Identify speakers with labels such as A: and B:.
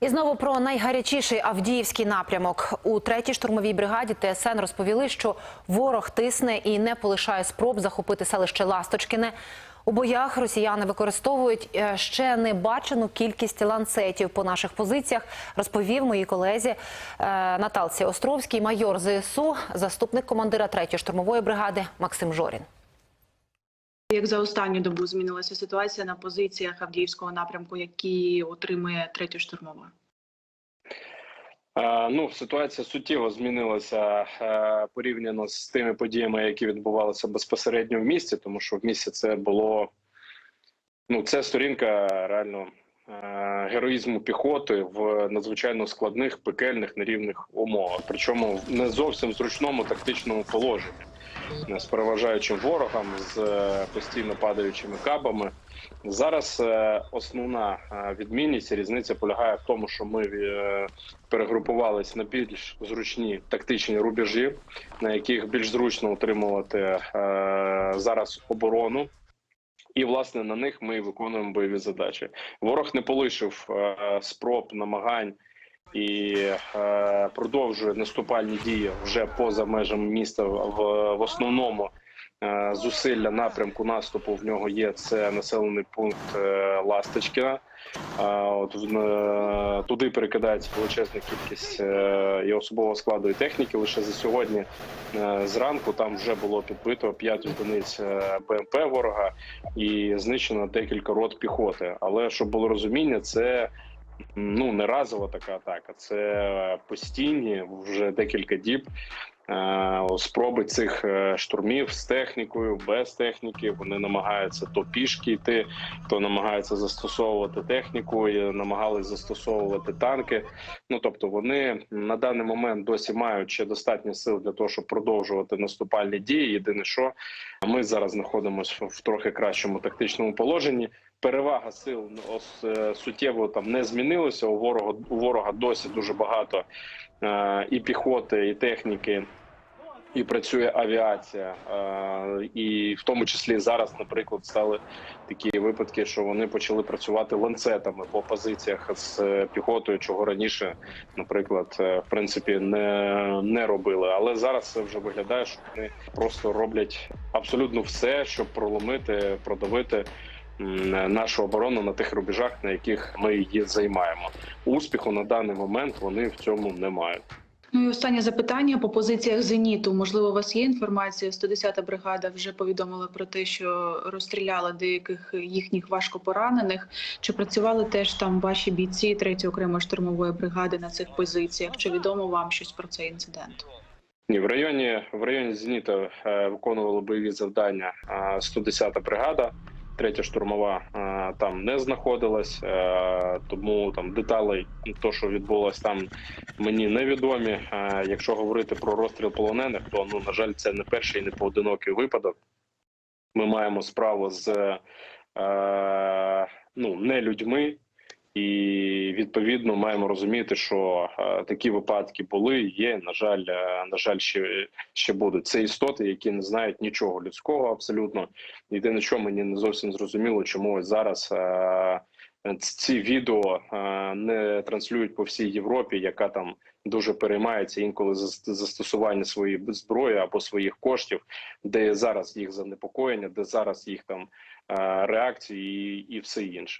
A: І знову про найгарячіший Авдіївський напрямок. У третій штурмовій бригаді ТСН розповіли, що ворог тисне і не полишає спроб захопити селище Ласточкине. У боях росіяни використовують е, ще небачену кількість ланцетів по наших позиціях. Розповів моїй колезі е, Наталці Островській, майор ЗСУ, заступник командира третьої штурмової бригади Максим Жорін.
B: Як за останню добу змінилася ситуація на позиціях Авдіївського напрямку, які отримує третя штурмова?
C: Е, Ну, ситуація суттєво змінилася е, порівняно з тими подіями, які відбувалися безпосередньо в місті, тому що в місті це було ну, це сторінка реально е, героїзму піхоти в надзвичайно складних, пекельних нерівних умовах, причому не зовсім зручному тактичному положенні з переважаючим ворогом, з е, постійно падаючими кабами. Зараз е, основна е, відмінність різниця полягає в тому, що ми е, перегрупувались на більш зручні тактичні рубежі, на яких більш зручно утримувати е, зараз оборону. І власне на них ми виконуємо бойові задачі. Ворог не полишив е, спроб намагань і е, продовжує наступальні дії вже поза межами міста. В, в основному е, зусилля напрямку наступу в нього є. Це населений пункт е, Ласточкіна. А от е, туди перекидається величезна кількість е, і особового складу і техніки. Лише за сьогодні е, зранку там вже було підбито 5 одиниць е, БМП ворога і знищено декілька рот піхоти. Але щоб було розуміння, це ну не разова така атака, це постійні вже декілька діб. е, Спроби цих е, штурмів з технікою, без техніки. Вони намагаються то пішки йти, то намагаються застосовувати техніку, і намагались застосовувати танки. Ну тобто, вони на даний момент досі мають ще достатньо сил для того, щоб продовжувати наступальні дії. Єдине, що ми зараз знаходимося в трохи кращому тактичному положенні. Перевага сил ну, е, суттєво там не змінилася. У ворога у ворога досі дуже багато е, і піхоти, і техніки. І працює авіація, е, і в тому числі зараз, наприклад, стали такі випадки, що вони почали працювати ланцетами по позиціях з піхотою, чого раніше, наприклад, в принципі, не, не робили. Але зараз це вже виглядає, що вони просто роблять абсолютно все, щоб проломити, продавити нашу оборону на тих рубежах, на яких ми її займаємо. Успіху на даний момент вони в цьому не мають.
B: Ну і останнє запитання по позиціях зеніту. Можливо, у вас є інформація? 110-та бригада вже повідомила про те, що розстріляла деяких їхніх важкопоранених. Чи працювали теж там ваші бійці 3-ї окремої штурмової бригади на цих позиціях? Чи відомо вам щось про цей інцидент?
C: Ні, в районі в районі Зеніта е, виконували бойові завдання е, 110-та бригада. Третя штурмова е, там не знаходилась, е, тому там деталей, то що відбулось там, мені невідомі. Е, якщо говорити про розстріл полонених, то ну на жаль, це не перший і не поодинокий випадок. Ми маємо справу з ну не людьми, і відповідно маємо розуміти, що е, такі випадки були. Є на жаль, е, на жаль, ще ще будуть. Це істоти, які не знають нічого людського абсолютно. Єдине, що мені не зовсім зрозуміло, чому ось зараз е, ці відео не транслюють по всій Європі, яка там дуже переймається інколи за застосування своєї зброї або своїх коштів, де зараз їх занепокоєння, де зараз їх там реакції і все інше.